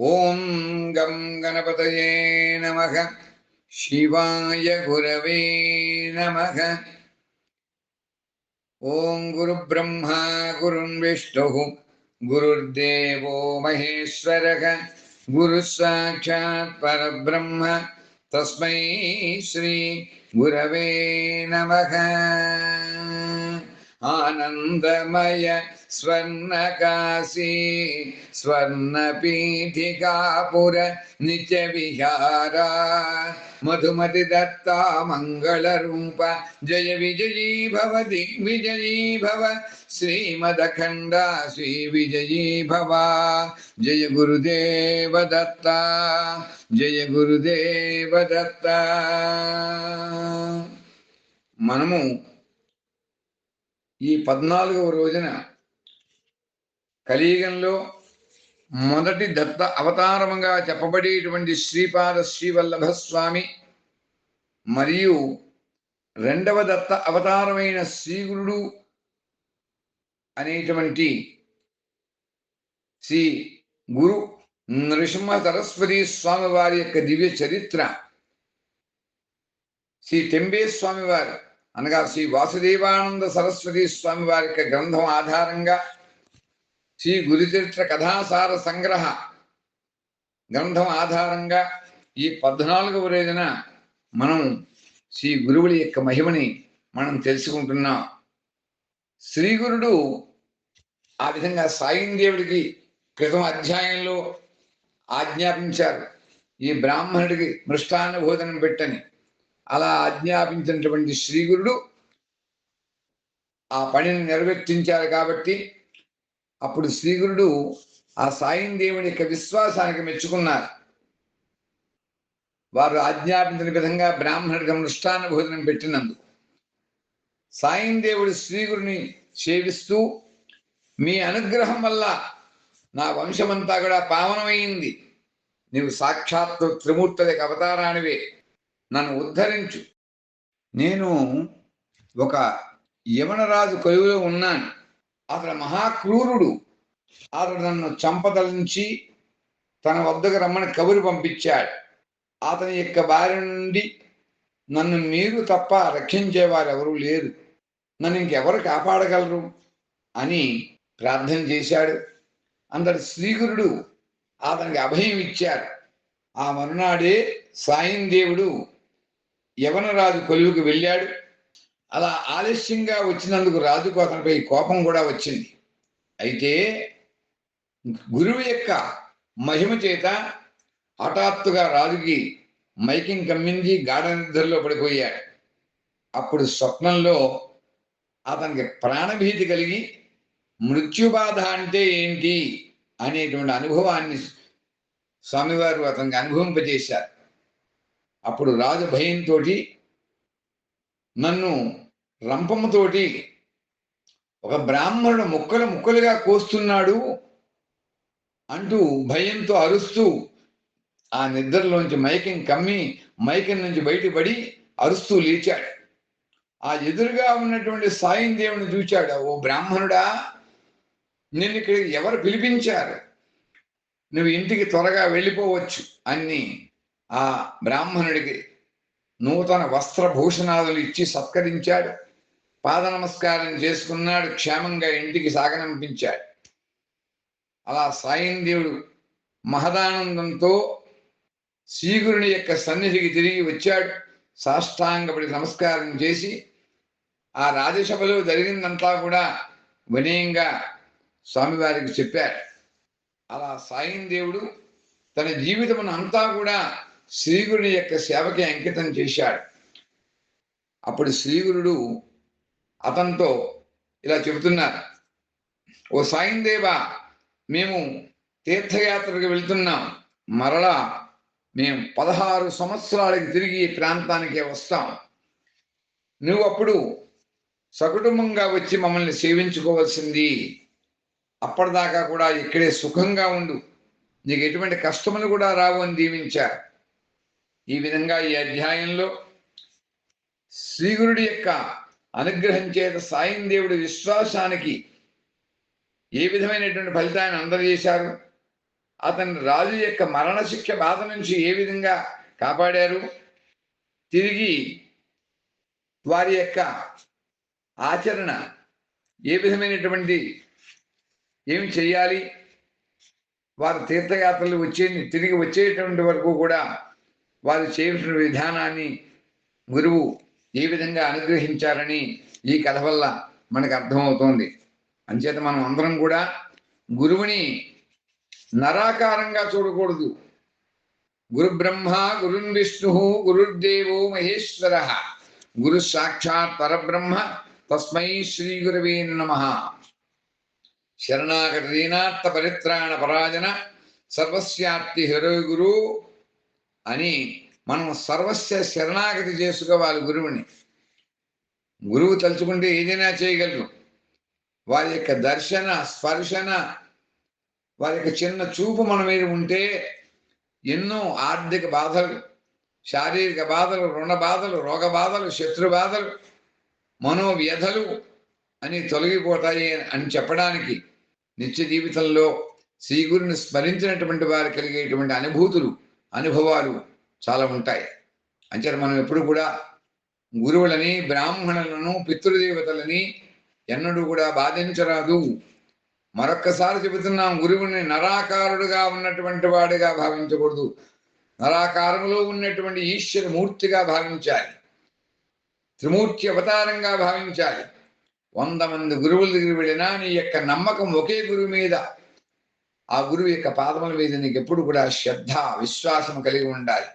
ఓం గం గణపతయే నమ శివాయ గురవే నమ ఓం గురు బ్రహ్మ గురున్ విష్ణు గురుర్దేవో మహేశ్వర గురు సాక్షాత్ పరబ్రహ్మ తస్మై శ్రీ గురవే నమ ఆనందమయ స్వర్ణకాశీ స్వర్ణపీఠికాపుర నిత్య విహారా మధుమతి దత్తా మంగళ రూప జయ విజయీ భవ దిగ్విజయీ భవ. శ్రీమదఖండ శ్రీ విజయీ భవ. జయ గురుదేవ దత్త జయ గురుదేవ దత్త. మనము ఈ పద్నాలుగవ రోజున కలియుగంలో మొదటి దత్త అవతారముగా చెప్పబడేటువంటి శ్రీపాద శ్రీవల్లభ స్వామి మరియు రెండవ దత్త అవతారమైన శ్రీగురుడు అనేటువంటి శ్రీ గురు నృసింహ సరస్వతి స్వామి వారి యొక్క దివ్య చరిత్ర. శ్రీ టెంబే స్వామి వారు అనగా శ్రీ వాసుదేవానంద సరస్వతి స్వామి వారి యొక్క గ్రంథం ఆధారంగా శ్రీ గురుచరిత్ర కథాసార సంగ్రహ గ్రంథం ఆధారంగా ఈ పద్నాలుగవ రోజున మనం శ్రీ గురువుల యొక్క మహిమని మనం తెలుసుకుంటున్నాం. శ్రీ గురుడు ఆ విధంగా సాయిందేవుడికి క్రితం అధ్యాయంలో ఆజ్ఞాపించారు. ఈ బ్రాహ్మణుడికి మృష్టాన్న భోజనం పెట్టని. అలా ఆజ్ఞాపించినటువంటి శ్రీగురుడు ఆ పనిని నెరవేర్తించారు కాబట్టి అప్పుడు శ్రీగురుడు ఆ సాయం దేవుని యొక్క విశ్వాసానికి మెచ్చుకున్నారు. వారు ఆజ్ఞాపించిన విధంగా బ్రాహ్మణుడికి మృష్టాన్న భోజనం పెట్టినందుకు సాయం దేవుడు శ్రీగురుని సేవిస్తూ మీ అనుగ్రహం వల్ల నా వంశమంతా కూడా పావనమైంది. నీవు సాక్షాత్తు త్రిమూర్తులకు అవతారానివే. నన్ను ఉద్ధరించు. నేను ఒక యమనరాజు కొలువులో ఉన్నాను. అతడు మహాక్రూరుడు. అతడు నన్ను చంపదలించి తన వద్దకు రమ్మని కబురు పంపించాడు. అతని యొక్క బారి నుండి నన్ను మీరు తప్ప రక్షించేవారు ఎవరూ లేరు. నన్ను ఇంకెవరు కాపాడగలరు? అని ప్రార్థన చేశాడు. అందరు శ్రీగురుడు అతనికి అభయం ఇచ్చారు ఆ మరునాడే సాయం దేవుడు యవనరాజు కొలువుకు వెళ్ళాడు. అలా ఆలస్యంగా వచ్చినందుకు రాజుకు అతనిపై కోపం కూడా వచ్చింది. అయితే గురువు యొక్క మహిమ చేత హఠాత్తుగా రాజుకి మైకింగ్ కమ్మింది గాఢ నిద్రలో పడిపోయాడు. అప్పుడు స్వప్నంలో అతనికి ప్రాణభీతి కలిగి మృత్యుబాధ అంటే ఏంటి అనేటువంటి అనుభవాన్ని స్వామివారు అతనికి అనుభవింపజేశారు. అప్పుడు రాజు భయంతో నన్ను రంపముతోటి ఒక బ్రాహ్మణుడు ముక్కలు ముక్కలుగా కోస్తున్నాడు అంటూ భయంతో అరుస్తూ ఆ నిద్రలోంచి మైకం కమ్మి మైకం నుంచి బయటపడి అరుస్తూ లేచాడు. ఆ ఎదురుగా ఉన్నటువంటి సాయం దేవుని చూచాడు. ఓ బ్రాహ్మణుడా నిన్ను ఇక్కడ ఎవరు పిలిపించారు? నువ్వు ఇంటికి త్వరగా వెళ్ళిపోవచ్చు అని ఆ బ్రాహ్మణుడికి నూతన వస్త్రభూషణాదులు ఇచ్చి సత్కరించాడు. పాద నమస్కారం చేసుకున్నాడు క్షేమంగా ఇంటికి సాగనంపించాడు. అలా సాయం దేవుడు మహదానందంతో శ్రీగురుని యొక్క సన్నిధికి తిరిగి వచ్చాడు. సాష్టాంగపడి నమస్కారం చేసి ఆ రాజసభలో జరిగిందంతా కూడా వినయంగా స్వామివారికి చెప్పారు. అలా సాయం దేవుడు తన జీవితమును అంతా కూడా శ్రీగురుని యొక్క సేవకి అంకితం చేశాడు. అప్పుడు శ్రీగురుడు అతనితో ఇలా చెబుతున్నారు ఓ సాయం మేము తీర్థయాత్రకు వెళ్తున్నాం. మరలా మేము పదహారు సంవత్సరాలకి తిరిగి ఈ ప్రాంతానికే వస్తాం. నువ్వు అప్పుడు సకుటుంబంగా వచ్చి మమ్మల్ని సేవించుకోవాల్సింది. అప్పటిదాకా కూడా ఇక్కడే సుఖంగా ఉండు. నీకు ఎటువంటి కష్టములు కూడా రావు అని దీవించారు. ఈ విధంగా ఈ అధ్యాయంలో శ్రీగురుడి యొక్క అనుగ్రహం చేత సాయం దేవుడి విశ్వాసానికి ఏ విధమైనటువంటి ఫలితాన్ని అందజేశారు? అతని రాజు యొక్క మరణశిక్ష బాధ నుంచి ఏ విధంగా కాపాడారు? తిరిగి వారి యొక్క ఆచరణ ఏ విధమైనటువంటి ఏమి చేయాలి? వారు తీర్థయాత్రలు వచ్చే తిరిగి వచ్చేటువంటి వరకు కూడా వారు చేయవలసిన విధానాన్ని గురువు ఏ విధంగా అనుగ్రహించారని ఈ కథ వల్ల మనకు అర్థమవుతోంది. అంచేత మనం అందరం కూడా గురువుని నరాకారంగా చూడకూడదు. గురు బ్రహ్మ గురున్ విష్ణు గురుర్దేవో మహేశ్వర. గురు సాక్షాత్ పరబ్రహ్మ తస్మై శ్రీ గురవే నమ. శరణాగతీనార్థ పరిత్రాణ పరాజన సర్వస్యాప్తి హరో గురు అని మనం సర్వస్య శరణాగతి చేసుకోవాలి గురువుని. గురువు తలుచుకుంటే ఏదైనా చేయగలరు. వారి యొక్క దర్శన స్పర్శన వారి యొక్క చిన్న చూపు మన మీద ఉంటే ఎన్నో ఆర్థిక బాధలు శారీరక బాధలు రుణ బాధలు రోగ బాధలు శత్రు బాధలు మనోవ్యధలు అని తొలగిపోతాయి అని చెప్పడానికి నిత్య జీవితంలో శ్రీగురుని స్మరించినటువంటి వారు కలిగేటువంటి అనుభూతులు అనుభవాలు చాలా ఉంటాయి. అంచేత మనం ఎప్పుడు కూడా గురువులని బ్రాహ్మణులను పితృదేవతలని ఎన్నడూ కూడా బాధించరాదు. మరొక్కసారి చెబుతున్నాం గురువుని నరాకారుడుగా ఉన్నటువంటి వాడిగా భావించకూడదు. నరాకారములో ఉన్నటువంటి ఈశ్వర మూర్తిగా భావించాలి. త్రిమూర్తి అవతారంగా భావించాలి. వంద మంది గురువుల దగ్గర వెళ్ళినా నీ యొక్క నమ్మకం ఒకే గురువు మీద. ఆ గురువు యొక్క పాదముల మీద నీకు ఎప్పుడు కూడా శ్రద్ధ విశ్వాసం కలిగి ఉండాలి.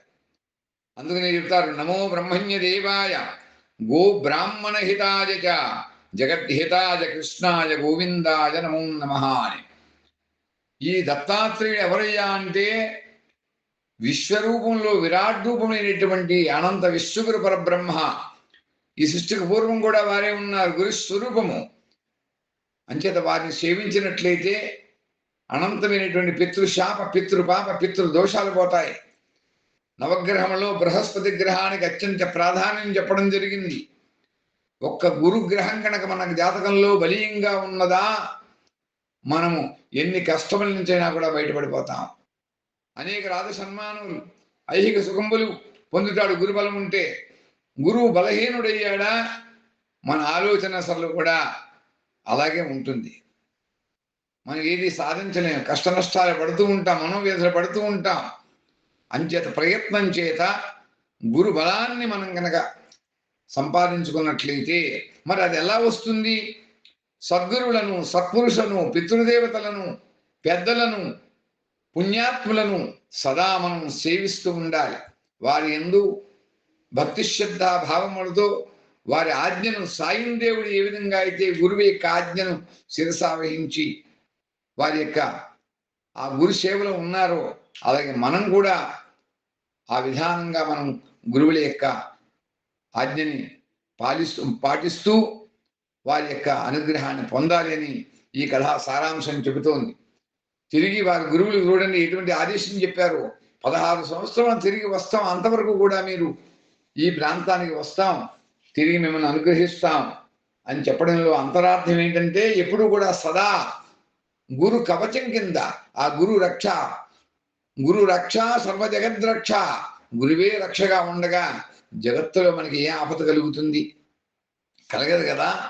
అందుకనే చెప్తారు నమో బ్రహ్మణ్య దేవాయ గో బ్రాహ్మణ హితాయ చ జగద్హితాయ కృష్ణాయ గోవిందాయ నమో నమ అని. ఈ దత్తాత్రేయుడు ఎవరయ్యా అంటే విశ్వరూపంలో విరాట్ రూపమైనటువంటి అనంత విశ్వగురు పరబ్రహ్మ. ఈ సృష్టికి పూర్వం కూడా వారే ఉన్నారు గురు స్వరూపము. అంచేత వారిని సేవించినట్లయితే అనంతమైనటువంటి పితృశాప పితృపాప పితృ దోషాలు పోతాయి. నవగ్రహంలో బృహస్పతి గ్రహానికి అత్యంత ప్రాధాన్యం చెప్పడం జరిగింది. ఒక్క గురు గ్రహం కనుక మన జాతకంలో బలీయంగా ఉన్నదా? మనము ఎన్ని కష్టముల నుంచైనా కూడా బయటపడిపోతాం. అనేక రాజ సన్మానములు ఐహిక సుఖంబులు పొందుతాడు గురుబలం ఉంటే గురువు బలహీనుడయ్యాడా? మన ఆలోచన అసలు కూడా అలాగే ఉంటుంది. మనం ఏది సాధించలేము కష్ట నష్టాలు పడుతూ ఉంటాం మనోవ్యధలు పడుతూ ఉంటాం. అంచేత ప్రయత్నం చేత గురు బలాన్ని మనం కనుక సంపాదించుకున్నట్లయితే మరి అది ఎలా వస్తుంది? సద్గురులను సత్పురుషులను పితృదేవతలను పెద్దలను పుణ్యాత్ములను సదా మనం సేవిస్తూ ఉండాలి. వారి ఎందు భక్తి శ్రద్ధ భావములతో వారి ఆజ్ఞను సాయం దేవుడు ఏ విధంగా అయితే గురువు యొక్క ఆజ్ఞను శిరసావహించి వారి యొక్క ఆ గురు సేవలో ఉన్నారో అలాగే మనం కూడా ఆ విధానంగా మనం గురువుల యొక్క ఆజ్ఞని పాలిస్తూ పాటిస్తూ వారి యొక్క అనుగ్రహాన్ని పొందాలి అని ఈ కథ సారాంశం చెబుతోంది. తిరిగి వారి గురువులు చూడండి ఎటువంటి ఆదేశం చెప్పారు? పదహారు సంవత్సరాలు తిరిగి వస్తాం అంతవరకు కూడా మీరు ఈ ప్రాంతానికి వస్తాం తిరిగి మిమ్మల్ని అనుగ్రహిస్తాం అని చెప్పడంలో అంతరార్థం ఏంటంటే ఎప్పుడు కూడా సదా గురు కవచం కింద ఆ గురు రక్ష గురు రక్ష సర్వ జగద్రక్ష గురువే రక్షగా ఉండగా జగత్తులో మనకి ఏ ఆపద కలుగుతుంది? కలగదు కదా?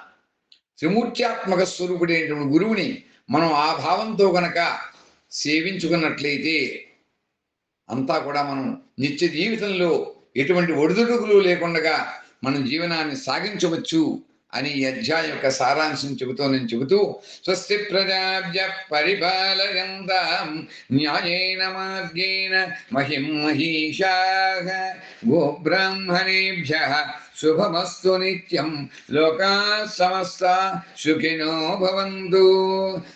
త్రిమూర్త్యాత్మక స్వరూపుడైనటువంటి గురువుని మనం ఆ భావంతో గనక సేవించుకున్నట్లయితే అంతా కూడా మనం నిత్య జీవితంలో ఎటువంటి ఒడిదుడుకులు లేకుండా మనం జీవనాన్ని సాగించవచ్చు. అని ఈ అధ్యాయం యొక్క సారాంశం చెబుతూ నేను చెబుతూ స్వస్తి ప్రజాభ్య పరిపాలయంతాం న్యాయేన మార్గేణ మహిం మహిషా గోబ్రాహ్మణేభ్య శుభమస్తు నిత్యం లోకా సమస్త సుఖినో భవంతు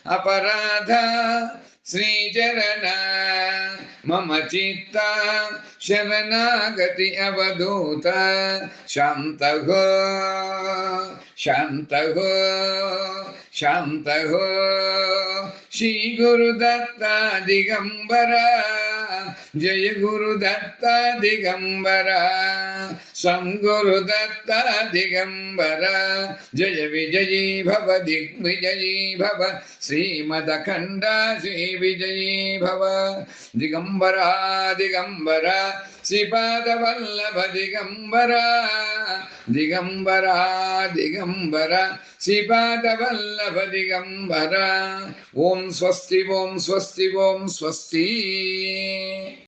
అపరాధ శ్రీచరణ మమ చిత్త శరణాగతి అవధూత శాంతగో శాంతగో శాంతగో శ్రీ గురుదత్త దిగంబర జయ గురు దత్త దిగంబర సంగురు దత్త దిగంబర జయ విజయీ భవ దిగ్విజయీ భవ శ్రీమదఖండ శ్రీ విజయీ భవ దిగంబర దిగంబర శ్రీపాద వల్లభ దిగంబర దిగంబర దిగంబర శ్రీపాద వల్లభ దిగంబర